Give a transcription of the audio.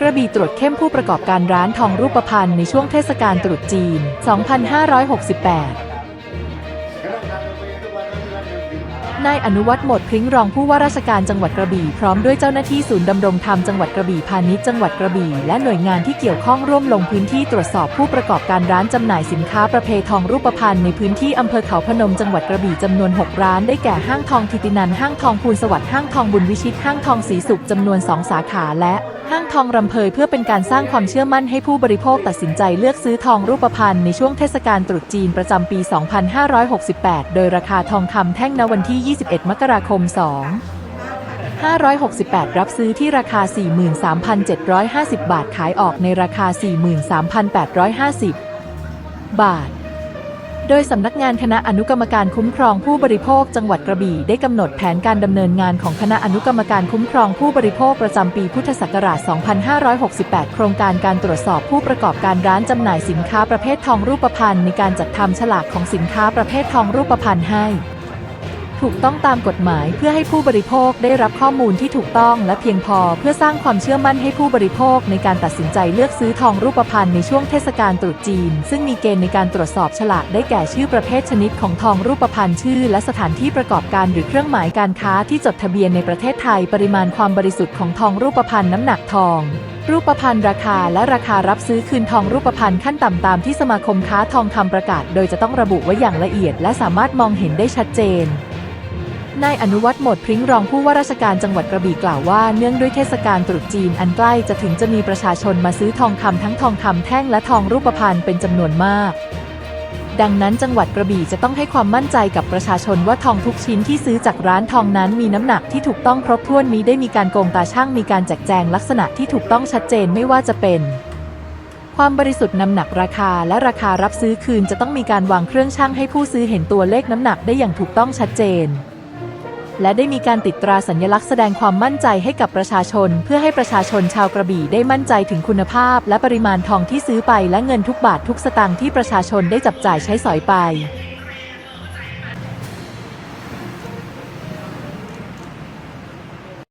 กระบี่ตรวจเข้มผู้ประกอบการร้านทองรูปพรรณในช่วงเทศกาลตรุษจีน 2568 นายอนุวัฒน์หมดพริ้งรองผู้ว่าราชการจังหวัดกระบี่พร้อมด้วยเจ้าหน้าที่ศูนย์ดำรงธรรมจังหวัดกระบี่พาณิชย์จังหวัดกระบี่และหน่วยงานที่เกี่ยวข้องร่วมลงพื้นที่ตรวจสอบผู้ประกอบการร้านจำหน่ายสินค้าประเภททองรูปพรรณในพื้นที่อำเภอเขาพนมจังหวัดกระบี่จำนวน 6 ร้านได้แก่ห้างทองทิตินันห้างทองภูลสวัสดิ์ห้างทองบุญวิชิตห้างทองศรีสุขจำนวน 2 สาขาและ ห้างทองรำเพยเพื่อเป็นการสร้างความเชื่อมั่นให้ผู้บริโภคตัดสินใจเลือกซื้อทองรูปพรรณในช่วงเทศกาลตรุษจีนประจำปี 2568 โดยราคาทองคำแท่งณวันที่ 21 มกราคม 2 568 รับซื้อที่ราคา 43,750 บาท ขายออกในราคา 43,850 บาท โดยสำนักงานคณะอนุกรรมการคุ้มครองผู้บริโภคจังหวัดกระบี่ได้กำหนดแผนการดำเนินงานของคณะอนุกรรมการคุ้มครองผู้บริโภคประจำปีพุทธศักราช 2568 โครงการการตรวจสอบผู้ประกอบการร้านจำหน่ายสินค้าประเภททองรูปพรรณในการจัดทำฉลากของสินค้าประเภททองรูปพรรณให้ ถูกต้องตามกฎหมายเพื่อให้ผู้บริโภคได้รับข้อมูลที่ถูกต้องและเพียงพอเพื่อสร้างความเชื่อมั่นให้ผู้บริโภคในการตัดสินใจเลือกซื้อทองรูปพรรณในช่วงเทศกาลตรุษจีน ซึ่งมีเกณฑ์ในการตรวจสอบฉลากได้แก่ชื่อประเภทชนิดของทองรูปพรรณชื่อ และสถานที่ประกอบการหรือเครื่องหมายการค้าที่จดทะเบียนในประเทศไทย ปริมาณความบริสุทธิ์ของทองรูปพรรณน้ำหนักทองรูปพรรณราคาและราคารับซื้อคืนทองรูปพรรณขั้นต่ำตามที่สมาคมค้าทองคำประกาศ โดยจะต้องระบุไว้อย่างละเอียด และสามารถมองเห็นได้ชัดเจน นายอนุวัฒน์หมดพริ้งรองผู้ว่าราชการจังหวัดกระบี่กล่าวว่าเนื่องด้วยเทศกาลตรุษจีนอันใกล้จะถึงจะมีประชาชนมาซื้อทองคำทั้งทองคำแท่งและทองรูปพรรณเป็นจำนวนมาก ดังนั้นจังหวัดกระบี่จะต้องให้ความมั่นใจกับประชาชนว่าทองทุกชิ้นที่ซื้อจากร้านทองนั้นมีน้ำหนักที่ถูกต้องครบถ้วนมีได้มีการโกงตาช่างมีการแจกแจงลักษณะที่ถูกต้องชัดเจนไม่ว่าจะเป็นความบริสุทธิ์น้ำหนักราคาและราคารับซื้อคืนจะต้องมีการวางเครื่องชั่งให้ผู้ซื้อเห็นตัวเลขน้ำหนักได้อย่างถูกต้องชัดเจน และได้มีการติดตราสัญลักษณ์แสดงความมั่นใจให้กับประชาชน เพื่อให้ประชาชนชาวกระบี่ได้มั่นใจถึงคุณภาพ และปริมาณทองที่ซื้อไปและเงินทุกบาททุกสตางค์ที่ประชาชนได้จับจ่ายใช้สอยไป